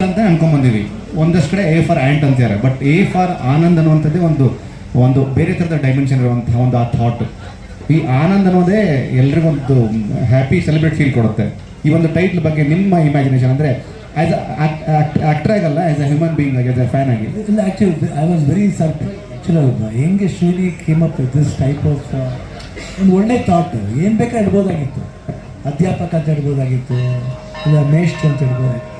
ಅಂತ ಅನ್ಕೊಂಡ್ಬಂದಿವಿ ಒಂದಷ್ಟು ಕಡೆ ಎ ಫಾರ್ ಆ್ಯಂಟ್ ಅಂತಾರೆ ಬಟ್ ಎ ಫಾರ್ ಆನಂದ್ ಅನ್ನುವಂಥದ್ದೇ ಒಂದು ಒಂದು ಬೇರೆ ಥರದ ಡೈಮೆನ್ಷನ್ ಇರುವಂತಹ ಒಂದು ಆ ಥಾಟ್ ಈ ಆನಂದ್ ಅನ್ನೋದೇ ಎಲ್ರಿಗೊಂದು ಹ್ಯಾಪಿ ಸೆಲೆಬ್ರೇಟ್ ಫೀಲ್ ಕೊಡುತ್ತೆ. ಈ ಒಂದು ಟೈಟ್ಲ್ ಬಗ್ಗೆ ನಿಮ್ಮ ಇಮ್ಯಾಜಿನೇಷನ್ ಅಂದರೆ ಆ್ಯಸ್ ಆಕ್ಟರ್ ಆಗಲ್ಲ ಆ್ಯಸ್ ಅ ಹ್ಯೂಮನ್ ಬೀಯಿಂಗ್ ಆಗಿ ಆಸ್ ಅ ಫ್ಯಾನ್ ಆಗಿ. Actually I was very surprise ಹೆಂಗೆ Srini came up this type of ಒಂದು ಒಳ್ಳೆ ಥಾಟ್ ಏನು ಬೇಕಾ ಇಡ್ಬೋದಾಗಿತ್ತು ಅಧ್ಯಾಪಕ ಅಂತ ಇಡ್ಬೋದಾಗಿತ್ತು ಇಲ್ಲ ಮೇಷ್ಟ್ ಅಂತ ಇಡ್ಬೋದಾಗಿತ್ತು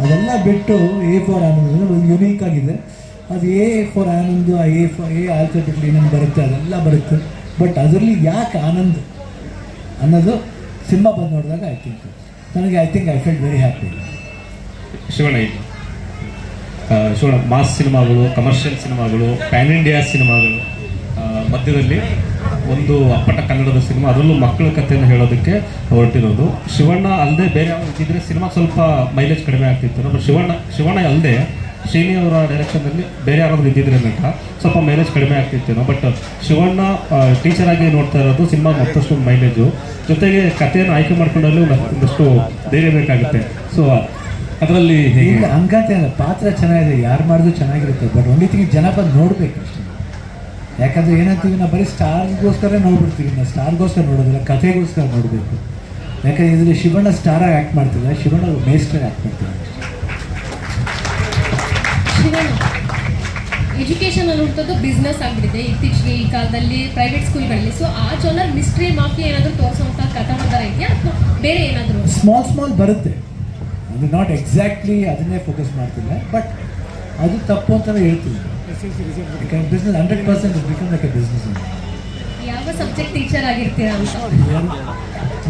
ಅದೆಲ್ಲ ಬಿಟ್ಟು ಎ ಫಾರ್ ಆನಂದ್ ಒಂದು ಯುನೀಕ್ ಆಗಿದೆ. ಅದು ಎ ಫಾರ್ ಆನಂದ್ ಆ ಎ ಫಾರ್ ಎ ಆಲ್ಫಾಬೆಟ್ಲಿ ಏನೇನು ಬರುತ್ತೆ ಅದೆಲ್ಲ ಬರುತ್ತೆ. ಬಟ್ ಅದರಲ್ಲಿ ಯಾಕೆ ಆನಂದ್ ಅನ್ನೋದು ಸಿನಿಮಾ ಬಂದು ನೋಡಿದಾಗ ಐ ಥಿಂಕ್ ನನಗೆ I think I feel very happy ಈಗ ಆ, ಶಿವಣ್ಣ ಮಾಸ್ ಸಿನಿಮಾಗಳು ಕಮರ್ಷಿಯಲ್ ಸಿನಿಮಾಗಳು ಪ್ಯಾನ್ ಇಂಡಿಯಾ ಸಿನಿಮಾಗಳು ಮಧ್ಯದಲ್ಲಿ ಒಂದು ಅಪ್ಪಟ ಕನ್ನಡದ ಸಿನಿಮಾ, ಅದರಲ್ಲೂ ಮಕ್ಕಳ ಕಥೆಯನ್ನು ಹೇಳೋದಕ್ಕೆ ಹೊರಟಿರೋದು. ಶಿವಣ್ಣ ಅಲ್ಲದೆ ಬೇರೆ ಇದ್ದಿದ್ರೆ ಸಿನಿಮಾ ಸ್ವಲ್ಪ ಮೈಲೇಜ್ ಕಡಿಮೆ ಆಗ್ತಿತ್ತು. ನಮ್ಮ ಶಿವಣ್ಣ ಶಿವಣ್ಣ ಅಲ್ಲದೆ ಶ್ರೀನಿ ಅವರ ಡೈರೆಕ್ಷನ್ನಲ್ಲಿ ಬೇರೆ ಯಾರಾದರೂ ಇದ್ದಿದ್ರೆ ನಟ ಸ್ವಲ್ಪ ಮೈಲೇಜ್ ಕಡಿಮೆ ಆಗ್ತಿತ್ತೇನೋ ಬಟ್ ಶಿವಣ್ಣ ಟೀಚರ್ ಆಗಿ ನೋಡ್ತಾ ಇರೋದು ಸಿನಿಮಾ ಮತ್ತಷ್ಟು ಮೈಲೇಜು ಜೊತೆಗೆ ಕಥೆಯನ್ನು ಆಯ್ಕೆ ಮಾಡ್ಕೊಂಡಲ್ಲೂ ಒಂದಷ್ಟು ಧೈರ್ಯ ಬೇಕಾಗುತ್ತೆ. ಸೊ ಅದರಲ್ಲಿ ಹಂಗಂತ ಪಾತ್ರ ಚೆನ್ನಾಗಿದೆ, ಯಾರು ಮಾಡಿದ್ರು ಚೆನ್ನಾಗಿರುತ್ತೆ. ಬಟ್ ಒಂದೇ ತಿಂಗ್ ಜನ ಬಂದು ನೋಡ್ಬೇಕು ಅಷ್ಟೇ. ಯಾಕಂದ್ರೆ ಏನಂತೀವಿ ನಾವು ಬರೀ ಸ್ಟಾರ್ಗೋಸ್ಕರ ನೋಡ್ಬಿಡ್ತೀವಿ. ನಾವು ಸ್ಟಾರ್ಗೋಸ್ಕರ ನೋಡೋದಿಲ್ಲ ಕಥೆಗೋಸ್ಕರ ನೋಡಬೇಕು. ಯಾಕಂದ್ರೆ ಇದರಲ್ಲಿ ಶಿವಣ್ಣ ಸ್ಟಾರಾಗಿ ಆ್ಯಕ್ಟ್ ಮಾಡ್ತಿಲ್ಲ ಶಿವಣ್ಣ ಮೇಸ್ಟ್ರಾಗಿ ಆ್ಯಕ್ಟ್ ಶಿವಣ್ಣ ಎಜುಕೇಷನ್ ಅನ್ನುವಂಥದ್ದು ಬಿಸ್ನೆಸ್ ಆಗಿಬಿಟ್ಟಿದೆ. ಇತ್ತೀಚೆಗೆ ಈ ಕಾಲದಲ್ಲಿ ಪ್ರೈವೇಟ್ ಸ್ಕೂಲ್ಗಳಲ್ಲಿ. ಸೊ ಆ ಜನರ್ ಮಿಸ್ಟ್ರಿ ಮಾಫಿ ಏನಾದರೂ ತೋರಿಸುವಂಥ ಕಥಾಪಾತ್ರ ಇದೆಯಾ? ಅಥವಾ ಬೇರೆ ಏನಾದರೂ? ಸ್ಮಾಲ್ ಸ್ಮಾಲ್ ಬರುತ್ತೆ. ಅದು ನಾಟ್ ಎಕ್ಸಾಕ್ಟ್ಲಿ ಅದನ್ನೇ ಫೋಕಸ್ ಮಾಡ್ತಿಲ್ಲ ಬಟ್ ಅದು ತಪ್ಪು ಅಂತಲೇ ಹೇಳ್ತೀನಿ. ಯಾಕಂದ್ರೆ business hundred percent become like a business ಯಾವ ಸಬ್ಜೆಕ್ಟ್ ಟೀಚರ್ ಆಗಿರ್ತೀರಾ ಅಂತ?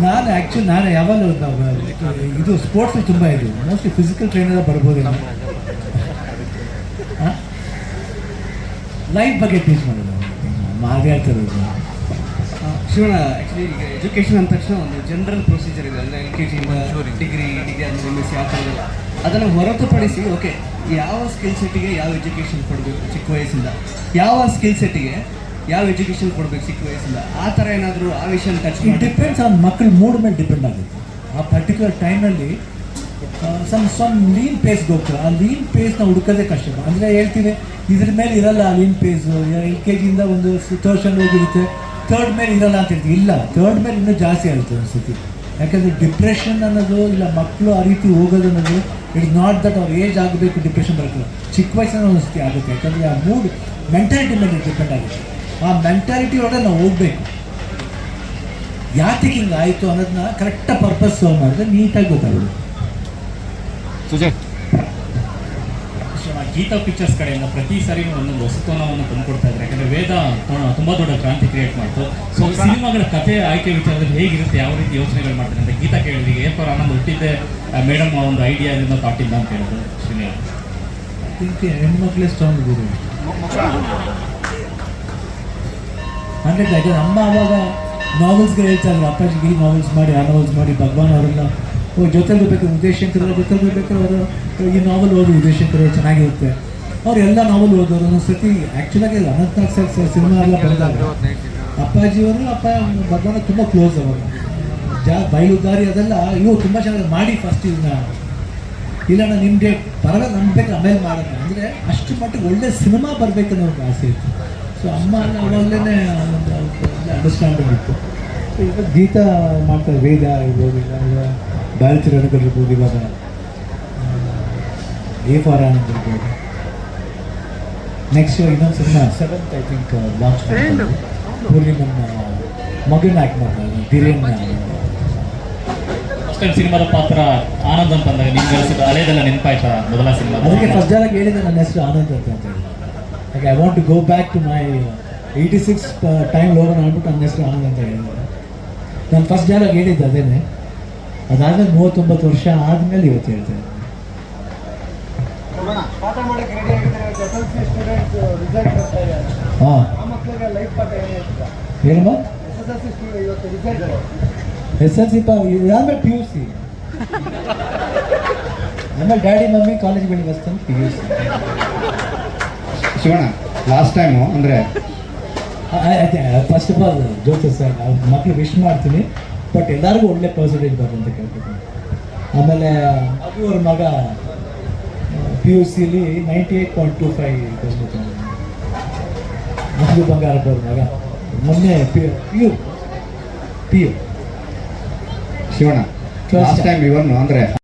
ನಾನು ಆ್ಯಕ್ಚುಲಿ ನಾನು ಯಾವಾಗಲೂ ಇದು ಸ್ಪೋರ್ಟ್ಸ್ ತುಂಬ ಇದು. ಮೋಸ್ಟ್ಲಿ ಫಿಸಿಕಲ್ ಟ್ರೈನರ್ ಬರ್ಬೋದೇನೋ ಲೈಫ್ ಬಗ್ಗೆ ಟೀಚ್ ಮಾಡೋದು. ಮಾತು ಹೇಳ್ತಿರೋದು ಶಿವಣ್ಣ ಆ್ಯಕ್ಚುಲಿ ಈಗ ಎಜುಕೇಷನ್ ಅಂದ ತಕ್ಷಣ ಒಂದು ಜನರಲ್ ಪ್ರೊಸೀಜರ್ ಇದೆ. ಅಂದರೆ ಎಲ್ ಕೆ ಜಿಯಿಂದ ಡಿಗ್ರಿ ಡಿಗ್ರಿ ಅಂದರೆ ಎಂ ಎಸ್ ಸಿ ಆ ಥರದ್ದೆಲ್ಲ. ಅದನ್ನು ಹೊರತುಪಡಿಸಿ ಓಕೆ ಯಾವ ಸ್ಕಿಲ್ ಸೆಟ್ಟಿಗೆ ಯಾವ ಎಜುಕೇಷನ್ ಕೊಡಬೇಕು ಚಿಕ್ಕ ವಯಸ್ಸಿಂದ? ಯಾವ ಸ್ಕಿಲ್ ಸೆಟ್ಟಿಗೆ ಯಾವ ಎಜುಕೇಷನ್ ಕೊಡಬೇಕು ಚಿಕ್ಕ ವಯಸ್ಸಿಂದ? ಆ ಥರ ಏನಾದರೂ ಆ ವಿಷಯ ಟಚ್ ಡಿಪೆಂಡ್ಸ್ ಆನ್ ಮಕ್ಕಳ ಮೂಡ್ ಮೇಲೆ ಡಿಪೆಂಡ್ ಆಗುತ್ತೆ. ಆ ಪರ್ಟಿಕ್ಯುಲರ್ ಟೈಮಲ್ಲಿ ಸಮ್ ಸಮ್ ಲೀನ್ ಪೇಸ್ಗೆ ಹೋಗ್ತಾರೆ ಆ ಲೀನ್ ಪೇಸ್ನ ಹುಡುಕೋದೇ ಕಷ್ಟ. ಅಂದರೆ ಹೇಳ್ತೀನಿ ಇದ್ರ ಮೇಲೆ ಇರಲ್ಲ ಆ ಲೀನ್ ಪೇಸು ಎಲ್ ಕೆ ಜಿಯಿಂದ ಒಂದು ಸಿಚುವೇಶನ್ ಹೋಗಿರುತ್ತೆ. ಥರ್ಡ್ ಮೇಲೆ ಇರಲ್ಲ ಅಂತ ಹೇಳ್ತೀವಿ. ಇಲ್ಲ ಥರ್ಡ್ ಮೇಲೆ ಇನ್ನೂ ಜಾಸ್ತಿ ಆಗುತ್ತೆ ಅನಿಸುತ್ತೆ. ಯಾಕಂದರೆ ಡಿಪ್ರೆಷನ್ ಅನ್ನೋದು ಇಲ್ಲ, ಮಕ್ಕಳು ಆ ರೀತಿ ಹೋಗೋದು ಅನ್ನೋದು ಇಟ್ಸ್ ನಾಟ್ ದಟ್ ಅವ್ರ ಏಜ್ ಆಗಬೇಕು ಡಿಪ್ರೆಷನ್ ಬರ್ತದೆ ಚಿಕ್ಕ ವಯಸ್ಸಿನ ಒಂದ್ಸತಿ ಆಗುತ್ತೆ. ಯಾಕಂದರೆ ಆ ಮೂಡ್ ಮೆಂಟಾಲಿಟಿ ಮೇಲೆ ಡಿಪೆಂಡ್ ಆಗುತ್ತೆ. ಆ ಮೆಂಟಾಲಿಟಿ ಒಳಗೆ ನಾವು ಹೋಗಬೇಕು. ಯಾಕೆ ಹಿಂಗೆ ಆಯಿತು ಅನ್ನೋದನ್ನ ಕರೆಕ್ಟಾಗಿ ಪರ್ಪಸ್ ಸರ್ವ್ ಮಾಡಿದ್ರೆ ನೀಟಾಗಿ ಗೊತ್ತಾಗುತ್ತೆ. ಗೀತಾ ಪಿಕ್ಚರ್ಸ್ ಕಡೆಯಿಂದ ಪ್ರತಿ ಸಾರಿ ಒಂದು ಹೊಸತನವನ್ನು ತಂದುಕೊಡ್ತಾ ಇದ್ದಾರೆ. ಯಾಕಂದರೆ ವೇದ ತುಂಬಾ ದೊಡ್ಡ ಕ್ರಾಂತಿ ಕ್ರಿಯೇಟ್ ಮಾಡ್ತು. ಸೊ ಸಿನಿಮಾಗಳ ಕಥೆ ಆಯ್ಕೆ ವಿಚಾರದಲ್ಲಿ ಹೇಗಿರುತ್ತೆ ಯಾವ ರೀತಿ ಯೋಚನೆಗಳು ಮಾಡ್ತಾರೆ ಅಂತ ಗೀತಾ ಕೇಳಿದ್ರೆ ಪರ ಆನಂದ್ ಹುಟ್ಟಿದ್ದೆ ಮೇಡಮ್ ಒಂದು ಐಡಿಯಾ ಐಡಿಯಾದಿಂದ ತಾಟಿಲ್ಲ ಅಂತ ಹೇಳಿದ್ರು ಶ್ರೀನಿ ಅವರು. ಥಿಂಕ್ ಹೆಣ್ಮಕ್ಳೇ ಸ್ಟ್ರಾಂಗ್ ಗುರು. ಹಂಡ್ರೆಡ್ ಯಾಕಂದ್ರೆ ಅಮ್ಮ ಅವಾಗ ನಾವೆಲ್ಸ್ಗೆ ಹೇಳ್ತಾ ಇದ್ರು. ಅಪ್ಪಾಜಿಗೆ ನಾವೆಲ್ಸ್ ಮಾಡಿ ಆ ನಾವೆಲ್ಸ್ ಮಾಡಿ ಭಗವಾನ್ ಅವರೆಲ್ಲ ಓ, ಜೊತೆಲಿ ಬೇಕು ಉದಯಶಂಕರ್ ಅವ್ರ ಜೊತೆಲಿ ಬೇಕಾದ್ರೆ ಅವರು, ಈ ನಾವೆಲ್ ಓದು ಉದಯಶಂಕರ್ ಚೆನ್ನಾಗಿರುತ್ತೆ. ಅವ್ರು ಎಲ್ಲ ನಾವೆಲ್ ಓದೋರು ಒಂದೊಂದು ಸತಿ ಆ್ಯಕ್ಚುಲಾಗಿ ಅನಂತನಾಗ್ ಸರ್ ಸಿನಿಮಾ ಎಲ್ಲ ಬಂದಾಗ ಅಪ್ಪಾಜಿಯವರು, ಅಪ್ಪ, ಭಗವಾನ್ ತುಂಬ ಕ್ಲೋಸ್ ಅವರು. ಜಾ ಬಯಲುದಾರಿ ಅದೆಲ್ಲ ಇವು ತುಂಬ ಚೆನ್ನಾಗಿ ಮಾಡಿ ಫಸ್ಟ್ ಇದನ್ನ ಇಲ್ಲ ನಾನು ನಿಮಗೆ ಪರವಾಗಿ ನಂಬಬೇಕು ಆಮೇಲೆ ಮಾಡೋಣ ಅಂದರೆ ಅಷ್ಟು ಮಟ್ಟಿಗೆ ಒಳ್ಳೆ ಸಿನಿಮಾ ಬರಬೇಕು ಅನ್ನೋ ಒಂದು ಆಸೆ ಇತ್ತು. ಸೊ ಅಮ್ಮ ಅವಾಗಲೇ ಒಂದು ಅಂಡರ್ಸ್ಟ್ಯಾಂಡಿಂಗ್ ಇತ್ತು. ಈಗ ಗೀತಾ ಮಾಡ್ತಾರೆ, ವೇದ ಇರ್ಬೋದು ಇಲ್ಲ ಇರ್ಬೋದು ಇವಾಗ. ಎ ಫಾರ್ ಆನಂದ್ ಇರ್ಬೋದು ನೆಕ್ಸ್ಟ್ ಇನ್ನೊಂದು cinema seventh I think launch ಮಾಡಿ ನಮ್ಮ ಮಗನ ಆ್ಯಕ್ಟ್ ಮಾಡ್ತಾರೆ ಧೀರೇನ್ ಫಸ್ಟ್ ಸಿನಿಮಾದ ಪಾತ್ರ ಆನಂದ್ ಅಂತ ಅಂದಾಗ ನಿಮ್ಗೆ ಅನಿಸಿದ ಹಳೆಯದೆಲ್ಲ ನೆನಪಾಯ್ತಾ ಮೊದಲ ಸಿನಿಮಾ? ಅದಕ್ಕೆ ಫಸ್ಟ್ ಜಾಗ ಹೇಳಿದೆ ನನ್ನ ಹೆಸರು ಆನಂದ್ ಅಂತ ಅಂತ ಹೇಳಿ I want to go back to my eighty six time Logan ಅಂದ್ಬಿಟ್ಟು ನನ್ನ ಹೆಸರು ಆನಂದ್ ಅಂತ ಹೇಳಿದೆ ನಾನು ಫಸ್ಟ್ ಜಾಗ ಹೇಳಿದ್ದೆ ಅದೇನೆ. ಅದಾದ್ಮೇಲೆ ಮೂವತ್ತೊಂಬತ್ತು ವರ್ಷ ಆದಮೇಲೆ ಇವತ್ತು ಹೇಳ್ತೇನೆ. ಪಾಠ ಮಾಡಕ್ಕೆ ರೆಡಿ ಆಗಿದ್ದಾರೆ. ಎಸ್ ಎಲ್ ಸಿ ಬರ್ತಾ ಇದೆ. ಹಾಂ. ಏನಮ್ಮ ಎಸ್ ಎಲ್ ಸಿ ಆಮೇಲೆ ಪಿ ಯು ಸಿ ಆಮೇಲೆ ಡ್ಯಾಡಿ ಮಮ್ಮಿ ಕಾಲೇಜ್ಗಳಿಗೆ ಬರ್ತಾನೆ P U C Shivanna last time ಅಂದರೆ first of all Joseph sir ಮಕ್ಳು ವಿಶ್ ಮಾಡ್ತೀನಿ. ಬಟ್ ಎಲ್ಲರಿಗೂ ಒಳ್ಳೆ ಪರ್ಸೆಂಟೇಜ್ ಬರುತ್ತೆ ಅಂತ ಕೇಳ್ಬೇಕು ಆಮೇಲೆ ಅದು ಅವ್ರ ಮಗ P U ಸಿಲಿ ninety eight point two five ಬಂದ್ಬಿಟ್ಟು ಮಧು ಬಂಗಾರಪ್ಪ ಅವ್ರ ಮಗ. ಮೊನ್ನೆ P U P U Shivanna last time ಇವನ್ನು ಅಂದ್ರೆ